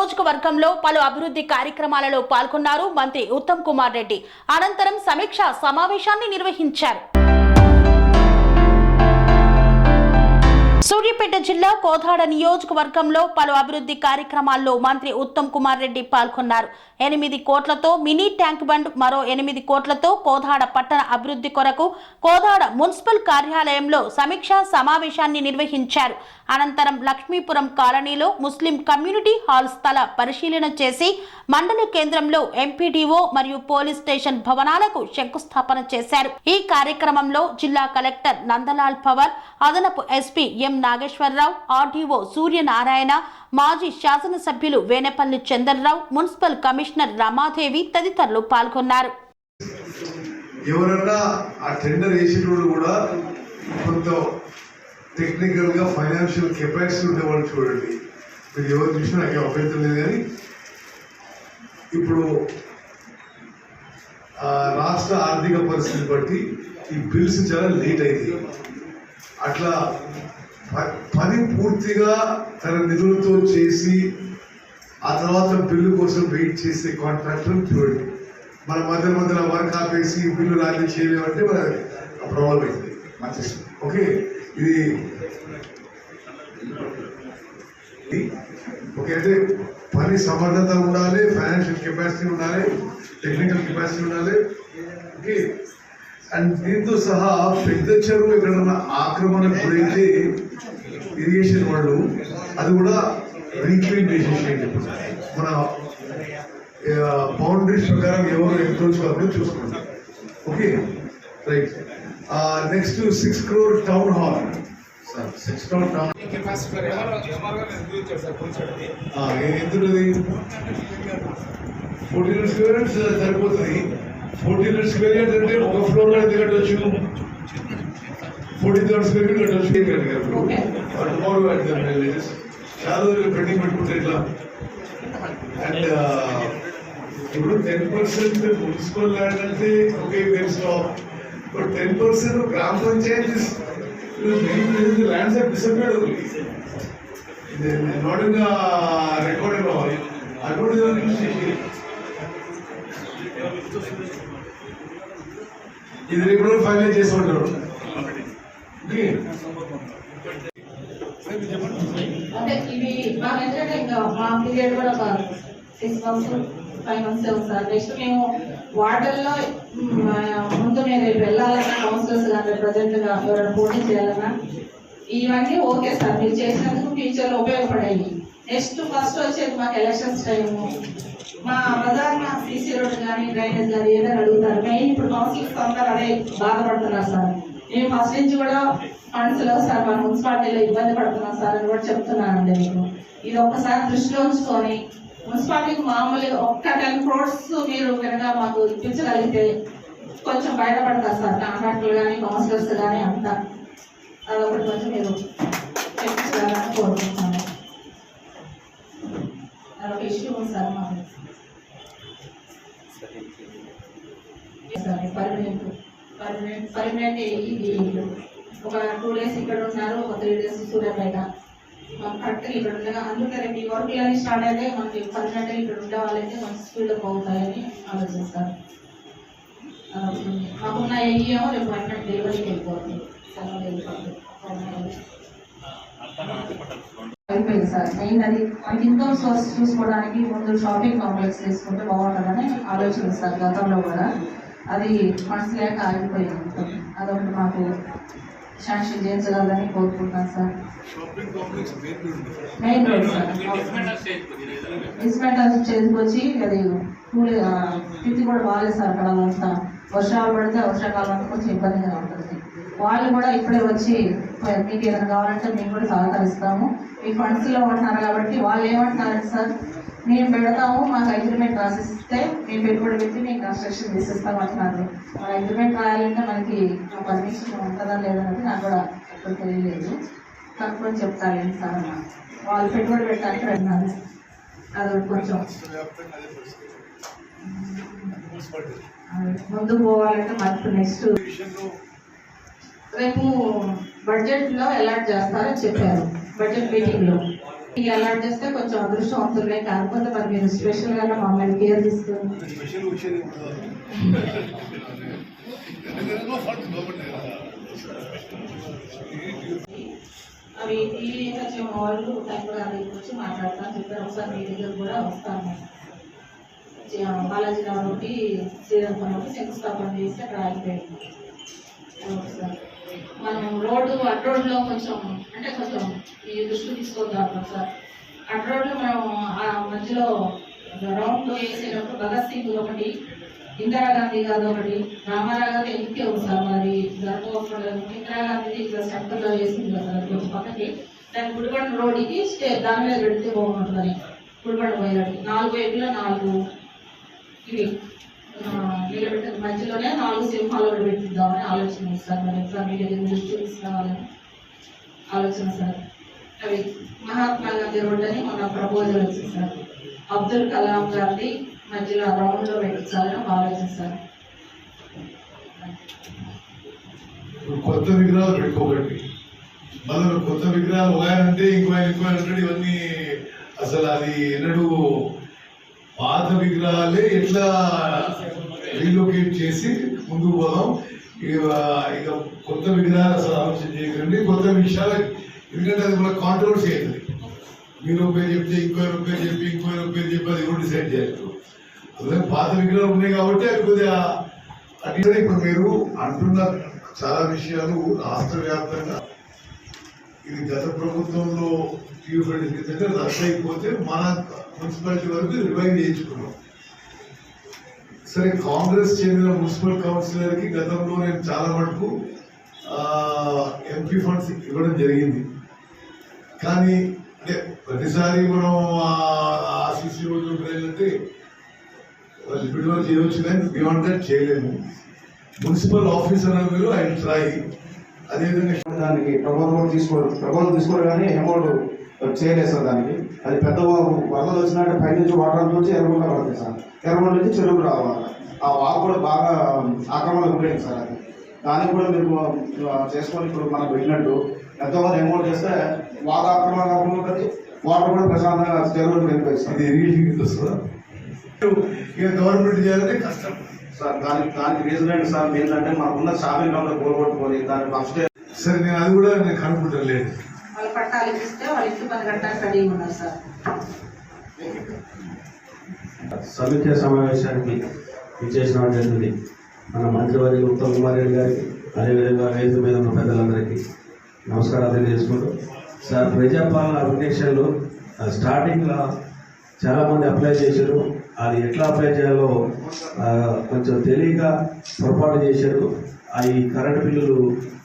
నియోజకవర్గంలో పలు అభివృద్ధి కార్యక్రమాలలో పాల్గొన్నారు మంత్రి ఉత్తమ్ కుమార్ రెడ్డి. అనంతరం సమీక్ష సమావేశాన్ని నిర్వహించారు. సూర్యాపేట జిల్లా కోదాడ నియోజకవర్గంలో పలు అభివృద్ధి కార్యక్రమాల్లో మంత్రి ఉత్తమ్ కుమార్ రెడ్డి పాల్గొన్నారు. ఎనిమిది కోట్లతో మినీ ట్యాంక్ బండ్ మరో ఎనిమిది కోట్లతో కోదాడ పట్టణ అభివృద్ధి కొరకు కోదాడ మున్సిపల్ కార్యాలయంలో సమీక్ష సమావేశాన్ని నిర్వహించారు. అనంతరం లక్ష్మీపురం కాలనీలో ముస్లిం కమ్యూనిటీ హాల్ స్థల పరిశీలన చేసి మండల కేంద్రంలో ఎంపీడీఓ మరియు పోలీస్ స్టేషన్ భవనాలకు శంకుస్థాపన చేశారు. ఈ కార్యక్రమంలో జిల్లా కలెక్టర్ నందలాల్ పవర్ అదనపు SP M Nageswararao RDO Suryanarayana మాజీ శాసనసభ్యులు వేనపల్లి చంద్రరావు మున్సిపల్ కమిషనర్ రమాదేవి తదితరులు పాల్గొన్నారు. ఎవరన్నా ఆ టెండర్ వేసేటోడు కూడా కొంత టెక్నికల్గా ఫైనాన్షియల్ కెపాసిటీ ఉండేవాళ్ళు చూడండి. మీరు ఎవరు చూసినా నాకు అభ్యంతరం లేదు కానీ ఇప్పుడు రాష్ట్ర ఆర్థిక పరిస్థితి బట్టి ఈ బిల్స్ చాలా లేట్ అయింది అట్లా పని పూర్తిగా తన నిధులతో చేసి ఆ తర్వాత బిల్లు కోసం వెయిట్ చేసే కాంట్రాక్టర్ చూడండి. మన మధ్య మధ్యలో వర్క్ ఆపేసి బిల్లు రాజీ చేయలేమంటే మన ప్రాబ్లం అయింది మంచి ఓకే ఇది ఓకే పని సమర్థత ఉండాలి ఫైనాన్షియల్ కెపాసిటీ ఉండాలి టెక్నికల్ కెపాసిటీ ఉండాలి. ఓకే అండ్ దీంతో సహా పెద్ద చెరువు ఎక్కడన్నా ఆక్రమణ గురైతే ఇరిగేషన్ వాళ్ళు అది కూడా రీక్లెయిమ్ చేసేసేయండి. మన బౌండరీస్ ప్రకారం ఎవరు ఎంతో కావాలో చూసుకోండి. Okay right. Next six crore town hall sir six crore town ఎందుకది fourteen square yards సరిపోతుంది. ఫోర్టీన్ స్క్వేర్ యార్డ్ అంటే ఒక ఫ్లోర్లో ఎంత కట్టవచ్చు ఫోర్టీన్ థౌసండ్ స్క్వేర్ యార్డ్ కట్టవచ్చు టుమారో చాలా పెండింగ్ పెట్టుకుంటే ఇట్లా. అండ్ ఇప్పుడు టెన్ పర్సెంట్ మున్సిపల్ ల్యాండ్ అంటే ఓకే దేర్ స్టాప్ ఇప్పుడు ten percent gram panchayat lands are disappeared only not in recorded all అటువంటి ఇది రేపు ఫైనల్ చేసి ఉంటారు ఓకే అంటే ఇవి మాకు ఏంటంటే ఇంకా మా పీరియడ్ కూడా ఒక six months five months sir. Next మేము వాటర్లో ముందు నేను రేపు వెళ్ళాలన్నా కౌన్సిలర్స్ కానీ ప్రజెంట్ ఎవరైనా పోటీ చేయాలన్నా ఇవన్నీ ఓకే సార్. మీరు చేసినందుకు ఫ్యూచర్లో ఉపయోగపడాయి నెక్స్ట్ ఫస్ట్ వచ్చేది మాకు ఎలక్షన్స్ టైము మా ప్రధాన సీసీ రోడ్ కానీ డ్రైనేజ్ కానీ ఏదైనా అడుగుతారు. మెయిన్ ఇప్పుడు కౌన్సిలర్స్ అందరూ అదే బాధపడుతున్నారు సార్. మేము ఫస్ట్ నుంచి కూడా ఫండ్స్ లేవు సార్ మన మున్సిపాలిటీలో ఇబ్బంది పడుతున్నాం సార్ అని కూడా చెప్తున్నానండి మీకు. ఇది ఒక్కసారి దృష్టిలో ఉంచుకొని మున్సిపాలిటీకి మామూలుగా ఒక్క టెన్ క్రోడ్స్ మీరు కనుక మాకు ఇప్పించగలిగితే కొంచెం బయటపడతారు సార్. కాంట్రాక్టులు కానీ కౌన్సిలర్స్ కానీ అంతా. అదొకటి కొంచెం మీరు చెప్పించాలని కోరుకుంటున్నాను. అదొక ఇష్యూ ఉంది సార్ మాకు. సార్ పర్మనెంట్ పర్మనెంట్ పర్మనెంట్ ఇది. ఒక టూ డేస్ ఇక్కడ ఉన్నారు ఒక త్రీ డేస్ సూర్యాపేట కరెక్ట్గా ఇక్కడ ఉండగా. అందుకే రేపు ఈ వర్క్ అన్ని స్టార్ట్ అయితే మనకి పర్మనెంట్గా ఇక్కడ ఉండే వాళ్ళైతే మంచి స్పీడ్ అవుతాయని ఆలోచిస్తారు. అదొకటి. మాకున్న ఏఈఏమో రేపు పర్మనెంట్ డెలివరీకి వెళ్ళిపోతుంది. సెలవు వెళ్ళిపోతుంది. అయిపోయింది సార్. మెయిన్ అది మనకి ఇన్కమ్ సోర్స్ చూసుకోవడానికి ముందు షాపింగ్ కాంప్లెక్స్ తీసుకుంటే బాగుంటుందని ఆలోచన సార్ గతంలో కూడా. అది ఫండ్స్ లేక ఆగిపోయింది. అదొకటి మాకు శాంక్షన్ చేయించగలరని కోరుకుంటున్నాను sir. Shopping complex main road sir. Inspector చేతికి వచ్చి అది కూలి స్థితి కూడా బాగాలేదు సార్ అక్కడ అంతా. వర్షాలు పడితే వర్షాకాలం అంతా కొంచెం ఇబ్బందిగా ఉంటుంది. వాళ్ళు కూడా ఇప్పుడే వచ్చి మీకు ఏదైనా కావాలంటే మేము కూడా సహకరిస్తాము. ఈ ఫండ్స్లో ఉంటున్నారు కాబట్టి వాళ్ళు ఏమంటున్నారంటే సార్? మేము పెడతాము మాకు అగ్రిమెంట్ రాసిస్తే మేము పెట్టుబడి పెట్టి మీకు కన్స్ట్రక్షన్ తీసేస్తాం అంటున్నారు. మన అగ్రిమెంట్ రాయాలంటే మనకి పర్మిషన్ ఉంటుందా లేదన్నది నాకు కూడా ఇప్పుడు తెలియలేదు. తక్కువ చెప్తారు సార్ వాళ్ళు పెట్టుబడి పెట్టడానికి అన్నారు అది కొంచెం. ముందు పోవాలంటే మనకు నెక్స్ట్ రేపు బడ్జెట్లో అలాట్ చేస్తారని చెప్పారు. బడ్జెట్ మీటింగ్లో ఇక అలాంటి చేస్తే కొంచెం అదృష్టవంతులే కాకపోతే మరి మీరు స్పెషల్గా మమ్మల్ని కేర్ తీసుకొని అవి వచ్చే వాళ్ళు టైం కూడా దగ్గరికి వచ్చి మాట్లాడతాను చెప్పారు. ఒకసారి మీ దగ్గర కూడా వస్తాను. బాలాజీ కాబట్టి శ్రీరంగం ఒకటి శంకుస్థాపన చేసి అక్కడ ఆగిపోయింది ఒకసారి మనం రోడ్డు అడ్ రోడ్లో కొంచెం అంటే కొంచెం ఈ దృష్టి తీసుకుందాం సార్ అడ్ రోడ్లో మనం ఆ మధ్యలో రౌండ్లో వేసేటప్పుడు భగత్ సింగ్ ఒకటి ఇందిరాగాంధీ గారు ఒకటి రామారావు గారు ఎన్నికే ఉంది సార్ మరి దాంట్లో ఇందిరాగాంధీ ఇట్లా సెంటర్లో వేసింది కదా సార్ కొంచెం పక్కకి. దాని గుడిబండ రోడ్డుకి స్టే దాని మీద పెడితే బాగుంటుందని గుడిబండ పోయేటట్టు నాలుగు వైపులో నాలుగు ఇవి. నిలబెట్టిన మధ్యలోనే నాలుగు సింహాలు కూడా పెట్టిద్దామని ఆలోచన సార్ మరి ఎట్లా? మీడియా దృష్టి తీసుకురావాలని ఆలోచన సార్. అవి మహాత్మా గాంధీ రోడ్ అని మన ప్రపోజల్ వచ్చింది సార్ అబ్దుల్ కలాం గారిని మధ్యలో రౌండ్లో పెట్టించాలని ఒక ఆలోచన సార్. కొత్త విగ్రహాలు పెట్టుకోకండి. మొదలు కొత్త విగ్రహాలు ఒక ఇంకో ఇంకో ఆయన ఇవన్నీ అసలు అది ఎన్నడూ పాత విగ్రహాలే ఎట్లా రీలొకేట్ చేసి ముందుకు పోదాం. ఇక ఇక కొత్త విగ్రహాలు అసలు ఆలోచన చేయకండి. కొత్త విషయాలు ఎందుకంటే అది మన కాంట్రవర్సీ అవుతుంది మీరు పేరు చెప్తే ఇంకో ఒక పేరు చెప్పి ఇంకో పేరు చెప్పి అది కూడా డిసైడ్ చేయొచ్చు అదే పాత విగ్రహాలు ఉన్నాయి కాబట్టి అది కొద్దిగా అటు ఇప్పుడు మీరు అంటున్న చాలా విషయాలు రాష్ట్ర వ్యాప్తంగా ఇది గత ప్రభుత్వంలో ట్యూబ్ ఎందుకంటే రద్దు అయిపోతే మన మున్సిపాలిటీ వరకు రివైవ్ చేయించుకున్నాం. సరే కాంగ్రెస్ చెందిన మున్సిపల్ కౌన్సిలర్కి గతంలో నేను చాలా మటుకు ఎంపీ ఫండ్స్ ఇవ్వడం జరిగింది. కానీ అంటే ప్రతిసారి మనం ఆర్సీసీ రోజు అంటే వాళ్ళు విడుదల చేయవచ్చు కానీ బియాండ్ దట్ చేయలేము. మున్సిపల్ ఆఫీసర్ మీరు ఐ ట్రై అదేవిధంగా దానికి ప్రభావం కూడా తీసుకోరు. ప్రపోజల్ తీసుకోరు కానీ అమౌంట్ చేయలేదు సార్ దానికి. అది పెద్ద వరదలు వచ్చినట్టు పై నుంచి వాటర్ నుంచి ఎర్రగుంట పడుతుంది సార్. ఎర్రగుంట నుంచి చెరువుకు రావాలి. ఆ వాగు కూడా బాగా ఆక్రమణ ఉండేది సార్ అది. దానికి కూడా మీరు చేసుకొని ఇప్పుడు మనకు వెళ్ళినట్టు ఎంతోమంది అమౌంట్ చేస్తే వాగు ఆక్రమణ కాకుండా ఉంటుంది. వాటర్ కూడా ప్రశాంతంగా చెరువులకు వెళ్ళిపోయింది సార్. ఇరిగేషన్ వస్తుందా ఇక గవర్నమెంట్ చేయాలంటే కష్టం. సార్ దానికి దానికి రీజన్ ఏంటి సార్? ఏంటంటే మనకున్న షాపింగ్ కాంప్లెక్స్ కోల్గొట్టుకొని దాన్ని ఫస్ట్ సరే నేను అది కూడా నేను కనుక్కుంటాను లేదు వాళ్ళు పట్టాలు ఇస్తే వాళ్ళ ఇంటి పని కట్టడానికి రెడీ ఉన్నారు సార్. సమీక్ష సమావేశానికి విచ్చేసిన జరిగింది మన మంత్రివర్యులు ఉత్తమ్ కుమార్ రెడ్డి గారికి అదేవిధంగా వేదిక మీద ఉన్న పెద్దలందరికీ నమస్కారాలు తెలియజేసుకుంటూ సార్ ప్రజాపాలన అప్లికేషన్లు స్టార్టింగ్లో చాలామంది అప్లై చేశారు. అది ఎట్లా అప్లై చేయాలో కొంచెం తెలియక పొరపాటు చేశారు. అవి కరెంటు బిల్లులు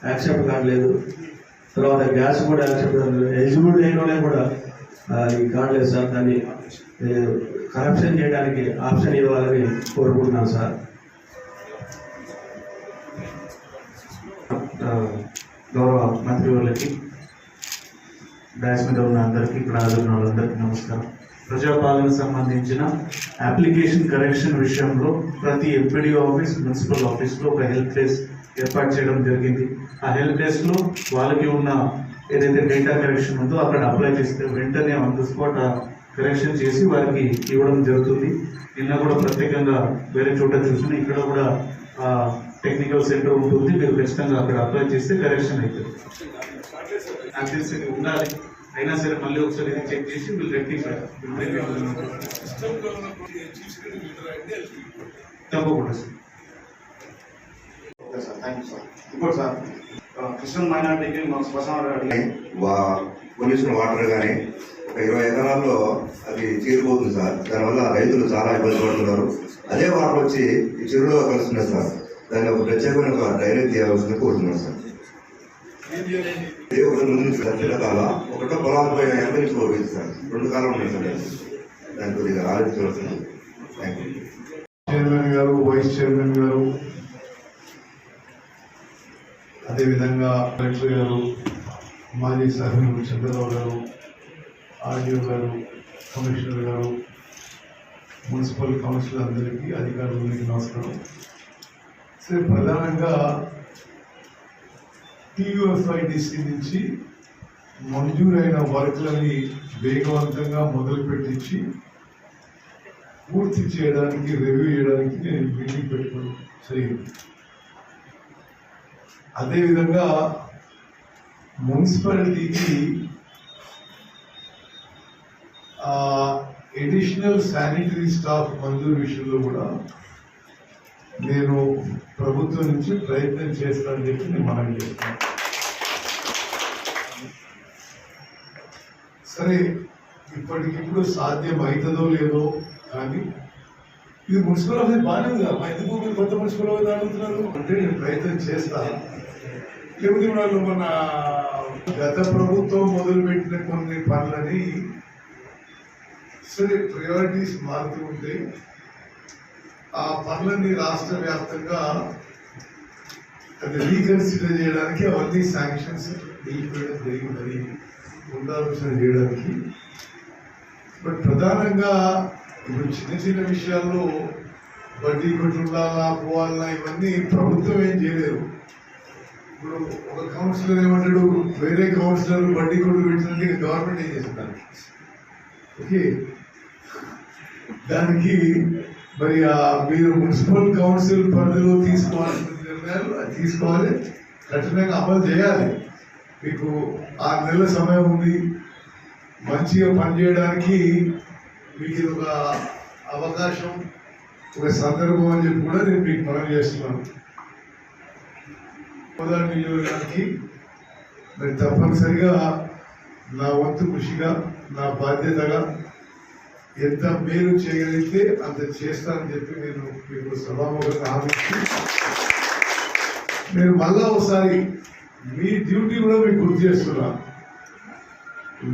యాక్సెప్ట్ కావట్లేదు. తర్వాత గ్యాస్ కూడా యాక్సెప్ట్ కావట్లేదు. ఎలిజిబిలిటీ అయిన వాళ్ళే కూడా అది ఇది కావట్లేదు సార్. దాన్ని కరప్షన్ చేయడానికి ఆప్షన్ ఇవ్వాలని కోరుకుంటున్నాను సార్. గౌరవ మంత్రివర్లకి డాష్ మీద ఉన్న అందరికీ ఇక్కడ హాజరున్న వాళ్ళందరికీ నమస్కారం. ప్రజాపాలన సంబంధించిన అప్లికేషన్ కరెక్షన్ విషయంలో ప్రతి ఎంపీడీ ఆఫీస్ మున్సిపల్ ఆఫీస్లో ఒక హెల్ప్ డెస్క్ ఏర్పాటు చేయడం జరిగింది. ఆ హెల్ప్ డెస్క్లో వాళ్ళకి ఉన్న ఏదైతే డేటా కరెక్షన్ ఉందో అక్కడ అప్లై చేస్తే వెంటనే ఆన్ ద స్పాట్ కరెక్షన్ చేసి వారికి ఇవ్వడం జరుగుతుంది. నిన్న కూడా ప్రత్యేకంగా వేరే చోట చూసిన ఇక్కడ కూడా టెక్నికల్ సెంటర్ ఉంటుంది. మీరు ఖచ్చితంగా అక్కడ అప్లై చేస్తే కరెక్షన్ అవుతుంది. నాకు ఉండాలి. అయినా సరే మళ్ళీ ఒకసారి ఇది చెక్ చేసి వీళ్ళు రెక్టిఫై తప్పకుండా sir. Okay sir thank you sir. ఇంకోటి సార్ క్రిస్టియన్ మైనార్టీకి మన శ్మశాన వాటికి వా వాటర్ కానీ ఒక ఇరవై ఎకరాల్లో అది చేరిపోతుంది సార్. దానివల్ల రైతులు చాలా ఇబ్బంది పడుతున్నారు. అదే వాటర్ వచ్చి ఈ చెరువులో కలుస్తున్నాయి సార్. దాన్ని ఒక ప్రత్యేకమైన ఒక డ్రైనేజ్ తీయాల్సింది కోరుతున్నాను సార్. ఒకటి ముందు సార్ చిన్న ఒకటో పొలాలపై ఎనభై నుంచి పోయింది సార్ రెండు కాలం ఉన్నాయి సార్ దాని కొద్దిగా ఆలోచించవలసింది. చైర్మన్ గారు వైస్ చైర్మన్ గారు అదేవిధంగా కలెక్టర్ గారు మాజీ సభ్యులు చంద్రబాబు గారు ఆర్డీఓ గారు కమిషనర్ గారు మున్సిపల్ కౌన్సిల్ అందరికీ అధికారులందరికీ నమస్కారం. సరే ప్రధానంగా టీయూఎఫ్ఐడిసి నుంచి మంజూరైన వర్క్లని వేగవంతంగా మొదలుపెట్టించి పూర్తి చేయడానికి రివ్యూ చేయడానికి నేను మీటింగ్ పెట్టుకోవడం జరిగింది. అదేవిధంగా మున్సిపాలిటీకి ఎడిషనల్ శానిటరీ స్టాఫ్ మంజూరు విషయంలో కూడా నేను ప్రభుత్వం నుంచి ప్రయత్నం చేస్తానని చెప్పి నేను మనం చేస్తాను సరే ఇప్పటికిప్పుడు సాధ్యం అవుతుందో లేదో కానీ ఇది మున్సిపల్ ఆఫీస్ బాగానే ఉంది కదా? ఎందుకు మీరు కొత్త మున్సిపల్ ఆఫీస్ అడుగుతున్నారు అంటే నేను ప్రయత్నం చేస్తా. లేకపోతే వాళ్ళు మన గత ప్రభుత్వం మొదలుపెట్టిన కొన్ని పనులని సరే ప్రయారిటీస్ మారుతూ ఉంటాయి. ఆ పనులని రాష్ట్ర వ్యాప్తంగా అది రీకన్సిడర్ చేయడానికి అవన్నీ శాంక్షన్స్ నిలిపివేయడం జరిగిందని పునరాలోచన చేయడానికి. బట్ ప్రధానంగా ఇప్పుడు చిన్న చిన్న విషయాల్లో వడ్డీ కొట్టుండాలా పోవాలన్నా ఇవన్నీ ప్రభుత్వం ఏం చేయలేరు ఇప్పుడు ఒక కౌన్సిలర్ ఏమంటాడు వేరే కౌన్సిలర్ వడ్డీ కొట్టు పెట్టినట్టు గవర్నమెంట్ ఏం చేస్తుంది ఓకే. దానికి మరి మీరు మున్సిపల్ కౌన్సిల్ పరిధిలో తీసుకోవాల్సిన నిర్ణయాలు అది తీసుకోవాలి. కఠినంగా అమలు చేయాలి. మీకు ఆరు నెలల సమయం ఉంది. మంచిగా పనిచేయడానికి మీకు ఇది ఒక అవకాశం ఒక సందర్భం అని చెప్పి కూడా నేను మీకు మనం చేస్తున్నాను. గోదావరి నియోజకవర్గానికి మరి తప్పనిసరిగా నా వంతు కృషిగా నా బాధ్యతగా ఎంత మేలు చేయగలిగితే అంత చేస్తానని చెప్పి నేను మీకు సభాముఖంగా హామీ నేను మళ్ళా ఒకసారి మీ డ్యూటీ కూడా మీకు గుర్తు చేస్తున్నా.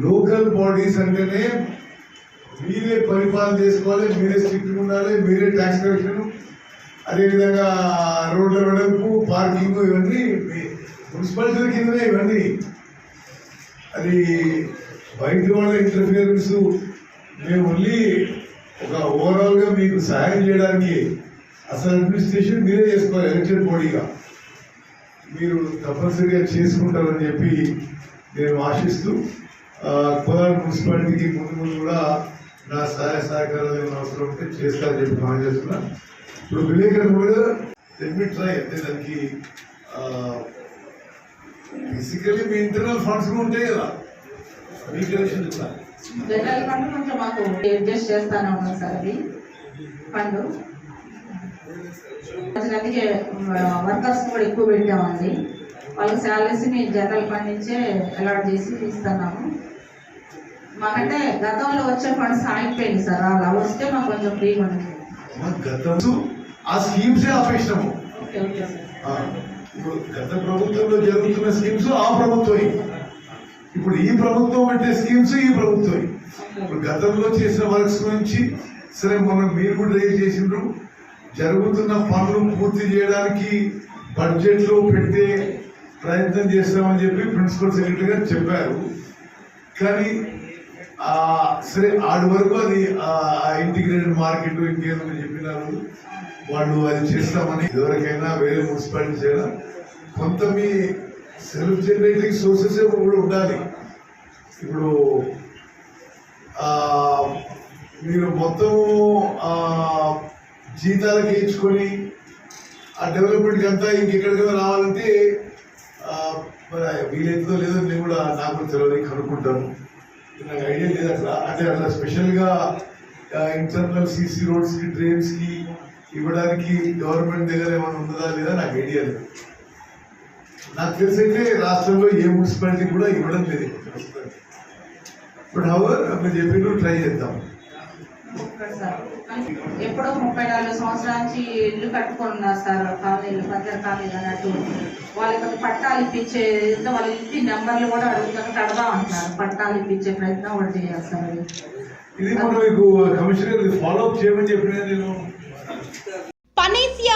లోకల్ బాడీస్ అంటేనే మీరే పరిపాలన చేసుకోవాలి మీరే స్ట్రిక్ట్ ఉండాలి మీరే ట్యాక్స్ కలెక్షన్ అదేవిధంగా రోడ్ల వెడల్పు పార్కింగ్ ఇవన్నీ మీ మున్సిపాలిటీ కిందనే ఇవన్నీ. అది బయట వాళ్ళ ఇంటర్ఫియరెన్స్ మేము ఓన్లీ ఒక ఓవరాల్గా మీకు సహాయం చేయడానికి అసలు అడ్మినిస్ట్రేషన్ మీరే చేసుకోవాలి ఎలక్షన్ బాడీగా. మీరు తప్పనిసరిగా చేసుకుంటారని చెప్పి నేను ఆశిస్తూ ఆ, కోదాడ మున్సిపాలిటీకి ముందు ముందు కూడా నా సహాయ సహకారాలు ఏమైనా అవసరం ఉంటే చేస్తారని చెప్పి మనం చేస్తున్నా. ఇప్పుడు విలేకరులు కూడా లెట్ ట్రై అంటే దానికి బేసికలీ మీ ఇంటర్నల్ ఫండ్స్ కూడా ఉంటాయి కదా. మీ కలెక్షన్ కూడా జనరల్ ఫండ్ కొంచెం మాకు అడ్జస్ట్ చేస్తానే ఉన్నాం సార్ అది ఫండ్ అందుకే వర్కర్స్ కూడా ఎక్కువ పెట్టామండి. వాళ్ళ శాలరీస్ని జనరల్ ఫండ్ నుంచే అలాట్ చేసి ఇస్తున్నాము. మాకంటే గతంలో వచ్చే ఫండ్స్ ఆగిపోయింది సార్. అలా వస్తే మాకు కొంచెం ఫ్రీగా ఉంది ఆ స్కీమ్సే ఆపేసినాము. ఇప్పుడు గత ప్రభుత్వంలో జరుగుతున్న స్కీమ్స్ ఆ ప్రభుత్వం ఇప్పుడు ఈ ప్రభుత్వం అంటే స్కీమ్స్ ఈ ప్రభుత్వం ఇప్పుడు గతంలో చేసిన వర్క్స్ నుంచి సరే మొన్న మీరు కూడా రేజ్ చేసిండ్రు. జరుగుతున్న పనులు పూర్తి చేయడానికి బడ్జెట్లో పెట్టే ప్రయత్నం చేస్తామని చెప్పి ప్రిన్సిపల్ సెక్రటరీ గారు చెప్పారు. కానీ సరే ఆడి వరకు అది ఇంటిగ్రేటెడ్ మార్కెట్ ఇంకేదో చెప్పినారు. వాళ్ళు అది చేస్తామని ఎవరికైనా వేరే మున్సిపాలిటీ చేయడం. కొంత మీ సెల్ఫ్ జనరేటింగ్ సోర్సెస్ కూడా ఉండాలి. ఇప్పుడు మీరు మొత్తం జీతాలు జీతాలకు ఆ డెవలప్మెంట్కి అంతా ఇంకెక్కడికైనా రావాలంటే మరి వీలైతుందో లేదో నేను కూడా నాకు తెలియదు కనుక్కుంటాను. నాకు ఐడియా లేదు అట్లా అంటే అట్లా స్పెషల్గా ఇంటర్నల్ సీసీ రోడ్స్కి డ్రైన్స్కి ఇవ్వడానికి గవర్నమెంట్ దగ్గర ఏమైనా ఉందా లేదా నాకు ఐడియా లేదు. నాకు తెలిసైతే రాష్ట్రంలో ఏ మున్సిపాలిటీ కూడా ఇవ్వడం లేదు. బట్ హవర్ మీరు చెప్పినట్టు ట్రై చేద్దాం. ఎప్పుడో ముప్పై నాలుగు సంవత్సరాల నుంచి ఇల్లు కట్టుకొని ఉన్నారు సార్ కాలనీలు భద్ర కాలనీలు అన్నట్టు. వాళ్ళకి పట్టాలు ఇప్పించే వాళ్ళ ఇంటి నెంబర్లు కూడా అడుగుతారు కడదాం అంటున్నారు. పట్టాలు ఇప్పించే ప్రయత్నం కూడా చేయాలి సార్. ఇది మనం మీకు కమిషనర్ ఫాలో అప్ చేయమని చెప్పిన నేను